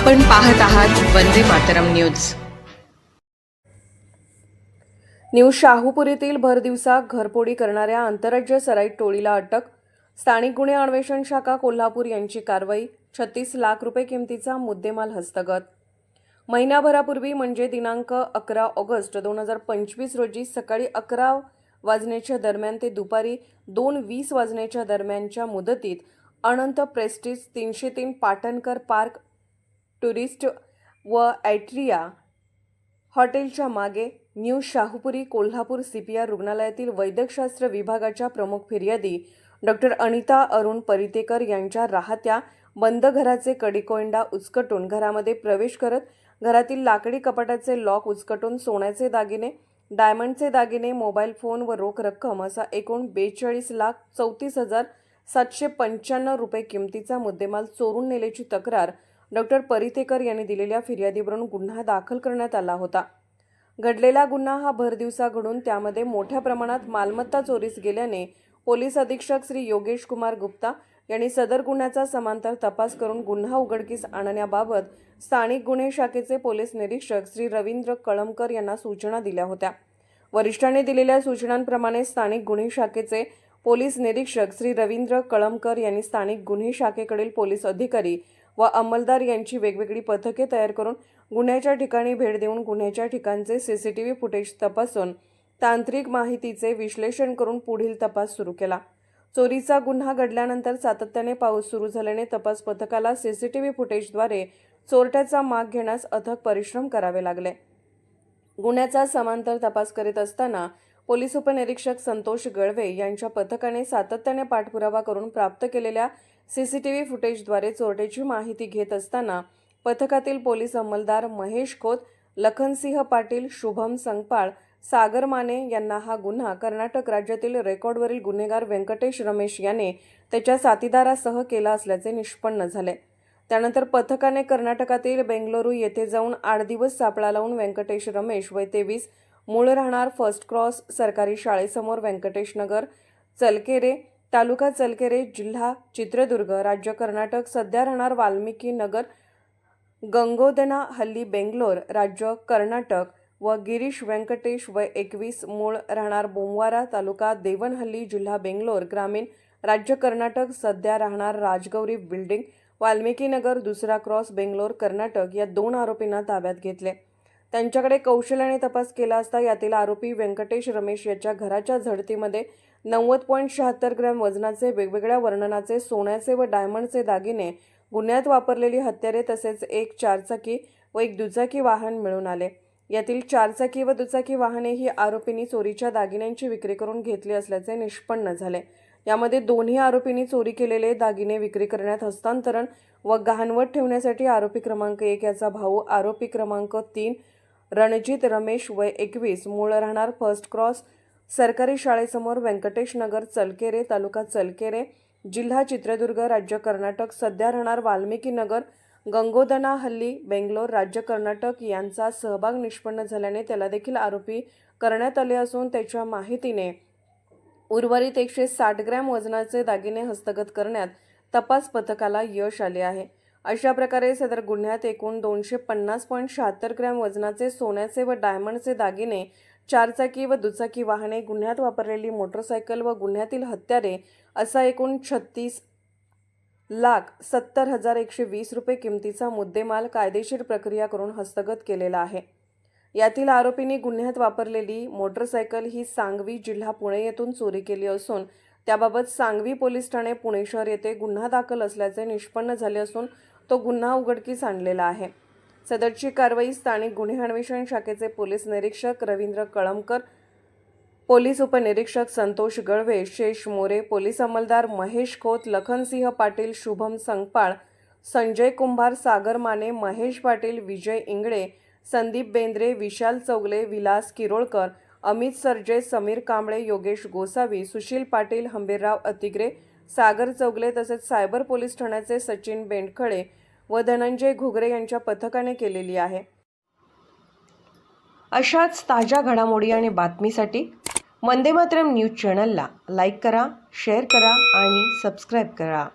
आपण पाहत आहात वंदे मातरम न्यूज. न्यू शाहूपुरीतील भरदिवसा घरपोडी करणाऱ्या आंतरराज्य सराईत टोळीला अटक. स्थानिक गुन्हे अन्वेषण शाखा कोल्हापूर यांची कारवाई छत्तीस लाख रुपये किमतीचा मुद्देमाल हस्तगत. महिनाभरापूर्वी म्हणजे दिनांक अकरा ऑगस्ट दोन हजार पंचवीस रोजी सकाळी अकरा वाजण्याच्या दरम्यान ते दुपारी दोन वीस वाजण्याच्या दरम्यानच्या मुदतीत अनंत प्रेस्टीज तीनशे तीन पाटणकर पार्क टुरिस्ट व ॲट्रिया हॉटेलच्या मागे न्यू शाहूपुरी कोल्हापूर सीपीआर रुग्णालयातील वैद्यकशास्त्र विभागाच्या प्रमुख फिर्यादी डॉक्टर अनिता अरुण परितेकर यांच्या राहत्या बंद घराचे कडिकोंडा उचकटून घरामध्ये प्रवेश करत घरातील लाकडी कपाटाचे लॉक उचकटून सोन्याचे दागिने डायमंडचे दागिने मोबाईल फोन व रोख रक्कम असा एकूण बेचाळीस लाख चौतीस हजार सातशे पंच्याण्णव रुपये किमतीचा मुद्देमाल चोरून नेल्याची तक्रार डॉक्टर परितेकर यांनी दिलेल्या फिर्यादीवरून गुन्हा दाखल करण्यात आला होता. घडलेला गुन्हा हा भरदिवसा घडून त्यामध्ये मोठ्या प्रमाणात मालमत्ता चोरीस गेल्याने पोलीस अधीक्षक श्री योगेश कुमार गुप्ता यांनी सदर गुन्ह्याचा समांतर तपास करून गुन्हा उघडकीस आणण्याबाबत स्थानिक गुन्हे शाखेचे पोलीस निरीक्षक श्री रवींद्र कळमकर यांना सूचना दिल्या होत्या. वरिष्ठांनी दिलेल्या सूचनांप्रमाणे स्थानिक गुन्हे शाखेचे पोलीस निरीक्षक श्री रवींद्र कळमकर यांनी स्थानिक गुन्हे शाखेकडील पोलीस अधिकारी व अंमलदार यांची वेगवेगळी पथके तयार करून गुन्ह्याच्या ठिकाणी भेट देऊन गुन्ह्याच्या ठिकाणचे सीसीटीव्ही फुटेज तपासून तांत्रिक माहितीचे विश्लेषण करून पुढील तपास सुरू केला. चोरीचा गुन्हा घडल्यानंतर सातत्याने पाऊस सुरू झाल्याने तपास पथकाला सीसीटीव्ही फुटेजद्वारे चोरट्याचा माग घेण्यास अथक परिश्रम करावे लागले. गुन्ह्याचा समांतर तपास करीत असताना पोलीस उपनिरीक्षक संतोष गळवे यांच्या पथकाने सातत्याने पाठपुरावा करून प्राप्त केलेल्या सीसीटीव्ही फुटेजद्वारे चोरट्याची माहिती घेत असताना पथकातील पोलीस अंमलदार महेश खोत लखनसिंह पाटील शुभम संगपाळ सागर माने यांना हा गुन्हा कर्नाटक राज्यातील रेकॉर्डवरील गुन्हेगार व्यंकटेश रमेश याने त्याच्या साथीदारासह केला असल्याचे निष्पन्न झाले. त्यानंतर पथकाने कर्नाटकातील बेंगलुरू येथे जाऊन आठ दिवस सापळा लावून व्यंकटेश रमेश वय तेवीस मूळ राहणार फर्स्ट क्रॉस सरकारी शाळेसमोर व्यंकटेश नगर चलकेरे तालुका चलकेरे जिल्हा चित्रदुर्ग राज्य कर्नाटक सध्या राहणार वाल्मिकी नगर गंगोदना हल्ली बेंगलोर राज्य कर्नाटक व गिरीश व्यंकटेश वय एकवीस मूळ राहणार बोमवारा तालुका देवनहल्ली जिल्हा बेंगलोर ग्रामीण राज्य कर्नाटक सध्या राहणार राजगौरी बिल्डिंग वाल्मिकी नगर दुसरा क्रॉस बेंगलोर कर्नाटक या दोन आरोपींना ताब्यात घेतले. त्यांच्याकडे कौशल्याने तपास केला असता यातील आरोपी व्यंकटेश रमेश याच्या घराच्या झडतीमध्ये नव्वद पॉईंट शहात्तर ग्रॅम वजनाचे वेगवेगळ्या वर्णनाचे सोन्याचे व डायमंडचे दागिने गुन्ह्यात वापरलेली हत्यारे तसेच एक चारचाकी व एक दुचाकी वाहन मिळून आले. यातील चारचाकी व दुचाकी वाहने ही आरोपींनी चोरीच्या दागिन्यांची विक्री करून घेतली असल्याचे निष्पन्न झाले. यामध्ये दोन्ही आरोपींनी चोरी केलेले दागिने विक्री करण्यात हस्तांतरण व गहाणवट ठेवण्यासाठी आरोपी क्रमांक एक याचा भाऊ आरोपी क्रमांक तीन रणजित रमेश वय एकवीस मूळ राहणार फर्स्ट क्रॉस सरकारी शाळेसमोर व्यंकटेश नगर चलकेरे तालुका चलकेरे जिल्हा चित्रदुर्ग राज्य कर्नाटक सध्या राहणार वाल्मिकी नगर गंगोदना हल्ली बेंगलोर राज्य कर्नाटक यांचा सहभाग निष्पन्न झाल्याने त्याला देखील आरोपी करण्यात आले असून त्याच्या माहितीने उर्वरित एकशे साठ ग्रॅम वजनाचे दागिने हस्तगत करण्यात तपास पथकाला यश आले आहे. अशा प्रकारे सदर गुन्ह्यात एकूण दोनशे पन्नास पॉईंट शहात्तर ग्रॅम वजनाचे सोन्याचे व डायमंडचे दागिने चारचाकी व दुचाकी वाहने गुन्ह्यात वापरलेली मोटरसायकल व गुन्ह्यातील हत्यारे असा एकूण छत्तीस लाख सत्तर हजार एकशे वीस रुपये किमतीचा मुद्देमाल कायदेशीर प्रक्रिया करून हस्तगत केलेला आहे. यातील आरोपींनी गुन्ह्यात वापरलेली मोटरसायकल ही सांगवी जिल्हा पुणे येथून चोरी केली असून त्याबाबत सांगवी पोलीस ठाणे पुणे शहर येथे गुन्हा दाखल असल्याचे निष्पन्न झाले असून तो गुन्हा उघडकीस आणलेला आहे. सदरची कारवाई स्थानिक गुन्हे अन्वेषण शाखेचे पोलीस निरीक्षक रवींद्र कळमकर पोलीस उपनिरीक्षक संतोष गळवे शेष मोरे पोलीस अंमलदार महेश खोत लखनसिंह पाटील शुभम संगपाळ संजय कुंभार सागर माने महेश पाटील विजय इंगळे संदीप बेंद्रे विशाल चौगले विलास किरोळकर अमित सरजे समीर कांबळे योगेश गोसावी सुशील पाटील हंबीरराव अतिग्रे सागर चौगले तसेच सायबर पोलीस ठाण्याचे सचिन बेंडखळे व धनंजय घुगरे यांच्या पथकाने केलेली आहे. अशाच ताज्या घडामोडी आणि बातमीसाठी वंदे मातरम न्यूज चॅनलला लाईक करा शेअर करा आणि सबस्क्राईब करा.